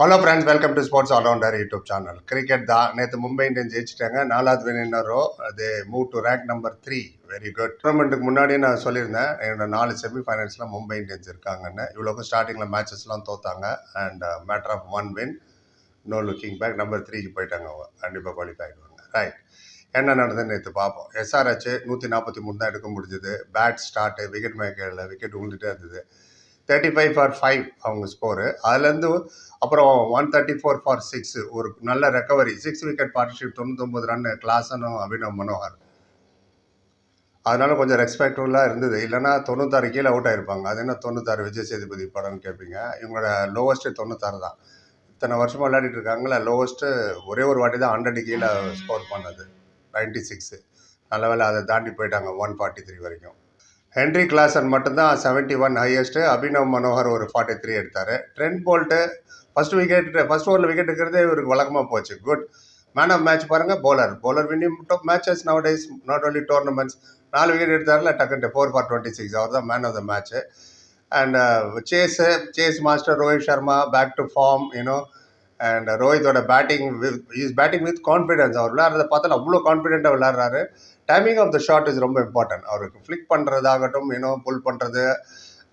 Hello friends welcome to sports allrounder YouTube channel cricket தான். நேற்று Mumbai Indians ஜெயிச்சிட்டாங்க. நாலாவது வினினரோ அது move to rank number three very good டோர்னமெண்ட்டுக்கு முன்னாடியே நான் சொல்லியிருந்தேன். என்னோட நாலு செமிஃபைனல்ஸில் மும்பை இந்தியன்ஸ் இருக்காங்கன்னு. இவ்வளோக்கும் ஸ்டார்டிங்கில் மேட்சஸ்லாம் தோத்தாங்க. And matter of one win no looking back number த்ரீக்கு போயிட்டாங்க அவங்க. கண்டிப்பாக குவாலிஃபை ஆகிடுவாங்க ரைட் என்ன நடந்ததுன்னு நேற்று பார்ப்போம் எஸ்ஆர்ஹெச் நூற்றி நாற்பத்தி மூணு தான் எடுக்க முடிஞ்சது. பேட் ஸ்டார்ட்டு விக்கெட் மேக்கரில் விக்கெட் விழுந்துட்டே இருந்தது. தேர்ட்டி ஃபைவ் ஃபார் ஃபைவ் அவங்க ஸ்கோரு அதுலேருந்து அப்புறம் one thirty four for six ஒரு நல்ல ரெக்கவரி சிக்ஸ் விக்கெட் பார்ட்னர்ஷிப் தொண்ணூத்தொம்பது ரன் கிளாஸனும் அபினவ் மனோகர். அதனால கொஞ்சம் ரெஸ்பெக்ட்ஃபுல்லாக இருந்தது. இல்லைன்னா தொண்ணூத்தாறு கீழே அவுட் ஆயிருப்பாங்க. அது என்ன தொண்ணூத்தாறு விஜய் சேதுபதி படம்னு கேட்பீங்க இவங்களோட லோவஸ்ட்டு தொண்ணூத்தாறு தான். இத்தனை வருஷமாக விளையாடிட்டு இருக்காங்களே லோவஸ்ட்டு ஒரே ஒரு வாட்டி தான் ஹண்ட்ரட் கீழே ஸ்கோர் பண்ணது. நைன்டி சிக்ஸு நல்ல வேலை அதை தாண்டி போயிட்டாங்க ஒன் ஃபார்ட்டி த்ரீ வரைக்கும். ஹென்ரி கிளாசன் மட்டும்தான் seventy one highest Abhinav Manohar ஒரு ஃபார்ட்டி த்ரீ எடுத்தார் Trent Boult first wicket first ஓவரில் விக்கெட் எடுக்கிறதே இவருக்கு வழக்கமாக போச்சு. குட் மேன் ஆஃப் மேட்ச் பாருங்கள் bowler bowler winning matches nowadays not only tournaments நாலு விக்கெட் எடுத்தார்ல டக்குன்ட்டு ஃபோர் ஃபார் டுவெண்ட்டி சிக்ஸ் அவர் தான் man of the match and chase chase master Rohit Sharma back to form you know and ரோஹித்தோட batting is batting with confidence அவர் விளையாடுறத பார்த்தா அவ்வளோ கான்ஃபிடென்ட்டாக விளையாடுறாரு. Timing of the shot is ரொம்ப important அவருக்கு flick பண்ணுறதாகட்டும் இன்னும் புல் பண்ணுறது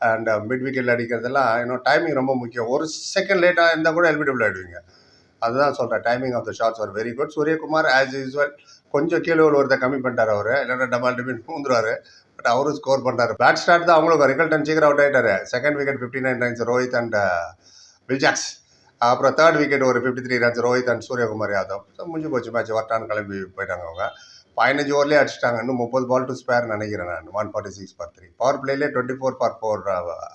அண்ட் மிட் விக்கெட்டில் அடிக்கிறதெல்லாம் இன்னும் டைமிங் ரொம்ப முக்கியம். ஒரு செகண்ட் லேட்டாக இருந்தால் கூட எல்பிடபிள் ஆகிடுவீங்க அதுதான் சொல்கிறேன் timing of the shots are very good Suryakumar as usual கொஞ்சம் கீழே ஒருத்தர் கம்மி பண்ணிட்டார் அவர். இல்லைன்னா டபால் டிபின் பூந்துருவார் பட் அவரும் ஸ்கோர் பண்ணுறாரு பேட் ஸ்டார்ட் தான் அவங்களுக்கு ரிகல்டன் சீக்கிரம் அவுட் ஆகிட்டாரு second wicket fifty nine runs Rohit and Will Jacks அப்புறம் தேர்ட் விக்கெட் ஒரு fifty three runs Rohit and Suryakumar Yadav. So, முடிஞ்சு போச்சு மேட்ச் வரட்டான்னு கிளம்பி போயிட்டாங்க அவங்க. பதினஞ்சு ஓவர்லேயே அடிச்சிட்டாங்க. இன்னும் முப்பது பால் டு ஸ்பேர் நினைக்கிறேன் நான். One forty six for three power பிளேலே twenty four for four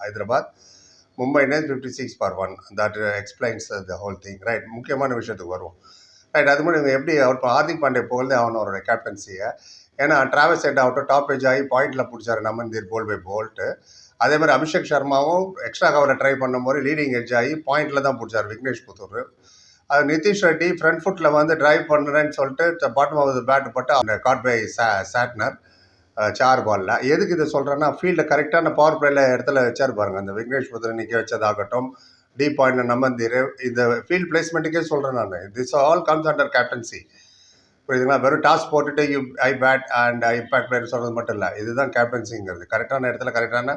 Hyderabad Mumbai Indians fifty six for one that explains the whole thing right முக்கியமான விஷயத்துக்கு வருவோம். ரைட் அது மாதிரி இவங்க எப்படி அவர் இப்போ ஹார்திக் பாண்டே புகழ்ந்தே அவனோட அவரோட கேப்டன்சியை ஏன்னா டிராவல்ஸ் செட் ஆகட்டும் டாப் ஏஜ் ஆகி பாயிண்டில் பிடிச்சாரு நமந்தீர் போல் பை போல்ட்டு அதே மாதிரி அபிஷேக் சர்மாவும் எக்ஸ்ட்ரா கவரை ட்ரை பண்ணும்போது லீடிங் எட்ஜ் ஆகி பாயிண்டில் தான் பிடிச்சார் விக்னேஷ் புத்தூர் அது நிதிஷ் ரெட்டி ஃப்ரண்ட் ஃபுட்டில் வந்து டிரைவ் பண்ணுறேன்னு சொல்லிட்டு பாட்டம் ஆஃப் த பேட் பட்டு அந்த காட் பை சா சாட்னர் சார் பாலில் எதுக்கு இதை சொல்கிறேன்னா ஃபீல்டில் கரெக்டான பவர் பிளேல இடத்துல வச்சார் பாருங்கள் அந்த விக்னேஷ் புத்தரை நிற்க வச்சதாகட்டும் டி பாயிண்ட் நம்பந்தீர் இந்த ஃபீல்ட் பிளேஸ்மெண்ட்டுக்கே சொல்கிறேன் நான். This all comes under captaincy புரியுதுங்களா? வெறும் டாஸ் போட்டுட்டு you I bat and I bat player சொல்கிறது மட்டும் இல்லை. இதுதான் கேப்டன்சிங்கிறது கரெக்டான இடத்துல கரெக்டான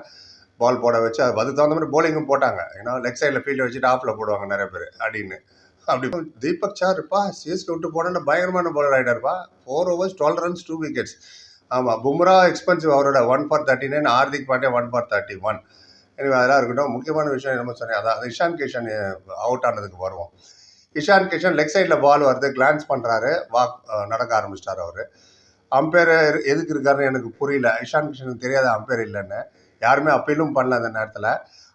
பால் போட வச்சு அது அதுக்கு தகுந்த மாதிரி போலிங்கும் போட்டாங்க. ஏன்னா லெக் சைடில் ஃபீல்டை வச்சுட்டு ஆஃபில் போடுவாங்க நிறைய பேர் அப்படின்னு அப்படி தீபக் சார் இருப்பா சிஎஸ்கே விட்டு போனோன்னா பயங்கரமான bowler ஆகிட்டாருப்பா four overs twelve runs two wickets ஆமாம் பும்ரா எக்ஸ்பென்சிவ் அவரோட one for thirty nine Hardik Pandey one for thirty one எனவே அதெல்லாம் இருக்கட்டும். முக்கியமான விஷயம் என்னமோ சொன்னேன். அதான் இஷான் கிஷன் அவுட் ஆனதுக்கு வருவோம். இஷான் கிஷன் லெக் சைடில் பால் வருது கிளான்ஸ் பண்ணுறாரு வாக் நடக்க ஆரம்பிச்சிட்டார் அவர். அம்பேர் எதுக்கு இருக்காருன்னு எனக்கு புரியல. இஷான் கிஷனுக்கு தெரியாத அம்பேர் இல்லைன்னு. யாருமே அப்பீலும் பண்ணல அந்த நேரத்தில்.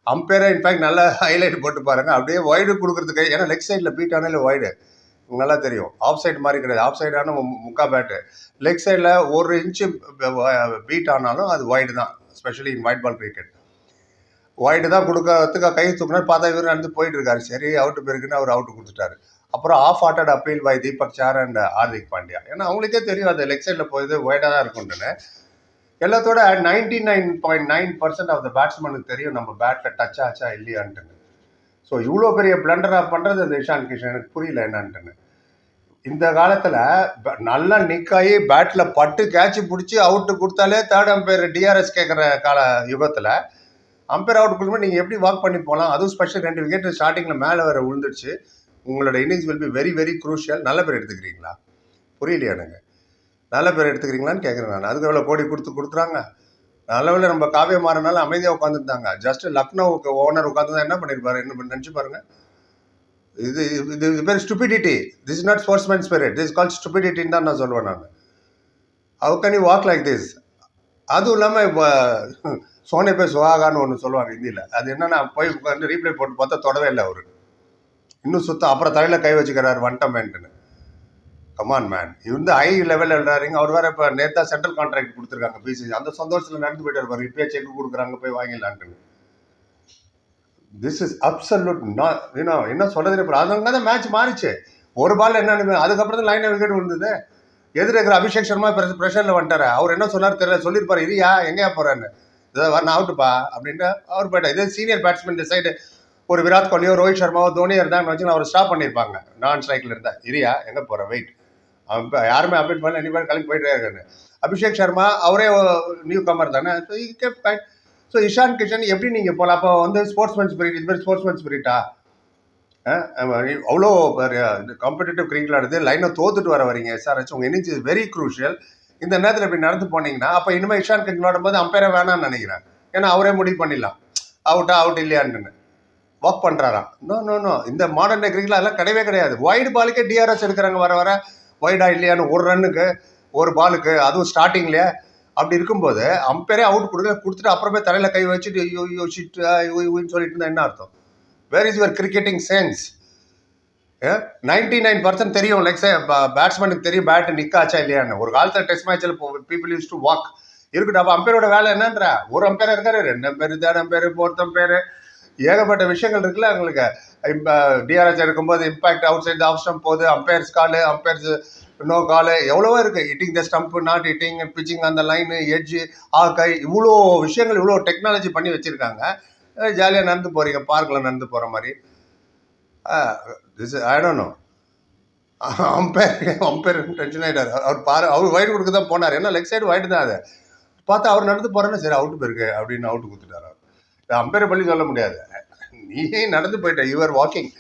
அம்பையரை இன்ஃபேக்ட் நல்ல ஹைலைட் போட்டு பாருங்கள் அப்படியே ஒய்டு கொடுக்குறதுக்கு ஏன்னா லெக் சைடில் பீட் ஆனாலே ஒய்டு நல்லா தெரியும். ஆஃப் சைடு மாதிரி கிடையாது. ஆஃப் சைடான முக்கா பேட்டு லெக் சைடில் ஒரு இன்ச்சு பீட் ஆனாலும் அது ஒய்டு தான். Specially in white ball cricket wide தான் கொடுக்கறதுக்கு கை தூக்குனா பார்த்தா இவர் நடந்து போயிட்டு இருக்காரு. சரி அவுட்டு போயிருக்குன்னு அவர் அவுட்டு கொடுத்துட்டாரு. அப்புறம் half hearted appeal by Deepak Chahar and Hardik Pandya ஏன்னா அவங்களுக்கே தெரியும் அது லெக் சைடில் போயிது ஒய்டாக தான் இருக்கும்னு எல்லாத்தோட ninety nine point nine percent of the பேட்ஸ்மேனுக்கு தெரியும் நம்ம பேட்டில் டச் ஆச்சா இல்லையான்ட்டுன்னு. ஸோ இவ்வளோ பெரிய பிளண்டராக பண்ணுறது அந்த இஷான் கிஷன் எனக்கு புரியல என்னான்ட்டுன்னு. இந்த காலத்தில் நல்லா நிக்காயி பேட்டில் பட்டு கேட்ச் பிடிச்சி அவுட்டு கொடுத்தாலே தேர்ட் அம்பையர் டிஆர்எஸ் கேட்குற கால யுகத்தில் அம்பையர் அவுட் கொடுக்கும்போது நீங்கள் எப்படி வாக் பண்ணி போகலாம் அதுவும் ஸ்பெஷல் ரெண்டு விக்கெட் ஸ்டார்டிங்கில் மேலே வேறு விழுந்துருச்சு உங்களோட innings will be very very crucial நல்ல பேர் எடுத்துக்கிறீங்களா? புரியலையா எனக்கு? நல்ல பேர் எடுத்துக்கிறீங்களான்னு கேட்குறேன் நான். அதுக்கு எவ்வளோ கோடி கொடுத்து கொடுக்குறாங்க? நல்ல நம்ம காவிய மாறினாலும் அமைதியாக உட்காந்துருந்தாங்க ஜஸ்ட் லக்னோவுக்கு ஓனர் உட்காந்து என்ன பண்ணியிருப்பாரு என்ன பண்ணி நினச்சி பாருங்க. இது இது இது pure stupidity this is not sportsman spirit this call ஸ்டுபிடிட்டின்னு தான் நான் சொல்லுவேன் நான். How can you walk like this அதுவும் இல்லாமல் இப்போ சோனே பே சுகாகான்னு ஒன்று சொல்லுவாங்க ஹிந்தியில். அது என்னென்னா போய் உட்காந்து ரீப்ளே போட்டு பார்த்தா தொடவே இல்லை அவர். இன்னும் சுத்தம் அப்புறம் தலையில் கை வச்சுக்கிறாரு வண்டமேன்ட்டுன்னு கமான் மேன் இது வந்து ஹை லெவலில் விளையாடுறீங்க அவர் வேறு இப்போ நேத்தா சென்ட்ரல் கான்ட்ராக்ட் கொடுத்துருக்காங்க. பிசிசி அந்த சந்தோஷத்தில் நடந்து போயிட்டு இருப்பார் இப்பயே செக் கொடுக்குறாங்க போய் வாங்கிடலான்ட்டு. திஸ் இஸ் அப்சல்யூட் நான் ஏன்னா என்ன சொல்கிறது இப்போ அதனால தான் மேட்ச் மாறிச்சு. ஒரு பால் என்னென்னு அதுக்கப்புறம் தான் லைன் விக்கெட் விழுந்தது. எதிர இருக்கிற அபிஷேக் சர்மா ப்ரெஷரில் வந்துட்டார். அவர் என்ன சொன்னார் தெரியல. சொல்லியிருப்பார் இரியா எங்கேயா போகிறான்னு இதை வர நான் அவுட்டுப்பா அப்படின்ட்டு அவர் போயிட்டார். இதே சீனியர் பேட்ஸ்மேன் சைடு ஒரு விராட் கோலியோ ரோஹித் சர்மாவோ தோனியோ இருந்தாங்கன்னு வச்சு அவர் ஸ்டாப் பண்ணியிருப்பாங்க. நான் ஸ்ட்ரைக்கில் இருந்தேன் இரியா எங்கே போகிற வெயிட் அவன் யாருமே அப்டேட் பண்ணல நீ கலெக்ட் போயிட்டே இருக்காரு. அபிஷேக் சர்மா அவரே நியூ கமர் தானே. ஸோ ஸோ இஷான் கிஷன் எப்படி நீங்கள் போகலாம் அப்போ வந்து ஸ்போர்ட்ஸ்மேன் ஸ்பிரிட் இது மாதிரி ஸ்போர்ட்ஸ்மேன் ஸ்பிரிட்டா அவ்வளோ காம்படிட்டிவ் கிரிக்கெட் ஆடுது லைனை தோத்துட்டு வர வரீங்க எஸ்ஆர்ஹெச் உங்கள் இன்னிங்ஸ் இஸ் வெரி க்ரூஷியல் இந்த நேரத்தில் இப்படி நடந்து போனீங்கன்னா அப்போ இனிமேல் இஷான் கிஷன் ஆடும்போது அம்பையரை வேணாம்னு நினைக்கிறேன். ஏன்னா அவரே முடிவு பண்ணிடலாம். அவுட்டா அவுட் இல்லையான்னு ஒர்க் பண்ணுறாராம் நோ நோ நோ இந்த மாடர்ன் கிரிக்கெட்ல அதெல்லாம் கிடையவே கிடையாது. வைடு பாலுக்கே டிஆர்எஸ் எடுக்கிறாங்க வர வர. ஒய்டா இல்லையான்னு ஒரு ரன்னுக்கு ஒரு பாலுக்கு அதுவும் ஸ்டார்டிங்லேயே அப்படி இருக்கும்போது அம்பேரே அவுட் கொடுக்க கொடுத்துட்டு அப்புறமே தலையில் கை வச்சுட்டு ஐயோ ஐயோ ஷிட் ஐயோன்னு சொல்லிட்டு இருந்தா என்ன அர்த்தம்? Where is your cricketing sense ninety nine percent தெரியும். லைக் பேட்ஸ்மேனுக்கு தெரியும் பேட் நிற்காச்சா இல்லையான்னு. ஒரு காலத்தில் டெஸ்ட் மேட்ச்சில் பீப்புள் யூஸ் டு வாக் இருக்கட்டும் அப்போ அம்பேரோட வேலை என்னன்ற? ஒரு அம்பேர் இருக்காரு ரெண்டு umpire third umpire fourth umpire ஏகப்பட்ட விஷயங்கள் இருக்குல்ல இப்போ டிஆர்எஸ் இருக்கும்போது impact outside off stump போகுது umpires call umpires no call எவ்வளவோ இருக்குது hitting the stump not hitting pitching அந்த லைனு எட்ஜு ஆ கை இவ்வளோ விஷயங்கள் இவ்வளோ டெக்னாலஜி பண்ணி வச்சுருக்காங்க. ஜாலியாக நடந்து போகிறீங்க பார்க்கில் நடந்து போகிற மாதிரி. This I don't know umpire umpire tension ஆகிட்டார் அவர் பாரு அவர் வைடு கொடுக்க தான் போனார். ஏன்னா லெக் சைடு வைடு தான் அது. பார்த்தா அவர் நடந்து போகிறேன்னா சரி அவுட்டு போயிருக்கு அப்படின்னு அவுட்டு கொடுத்துட்டார் அவர். அம்பேர் பள்ளி சொல்ல முடியாது. நீ நடந்து போயிட்ட யுவர் வாக்கிங்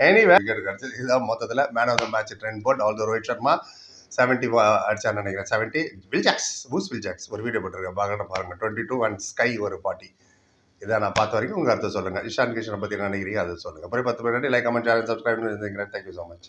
எனிவே விக்கெட் கிடச்சி இதுதான் மொத்தத்தில் man of the match Trent Boult all Rohit Sharma seventy அடிச்சான்னு நினைக்கிறேன். செவன்ட்டி வில்ஜாக்ஸ் பூஸ் வில் ஜாக்ஸ் ஒரு வீடியோ போட்டிருக்கேன் பார்க்கணும் பாருங்கள் டுவெண்ட்டி டூ அண்ட் ஸ்கை ஒரு பாட்டி இதை நான் பார்த்த வரைக்கும் உங்கள் அர்த்தம் சொல்லுங்கள் இஷான் கிஷனை பற்றி நினைக்கிறீங்க அதை சொல்லுங்கள் அப்புறம் பத்து minute like comment channel subscribe பண்ணிருந்தீங்க தேங்க்யூ ஸோ மச்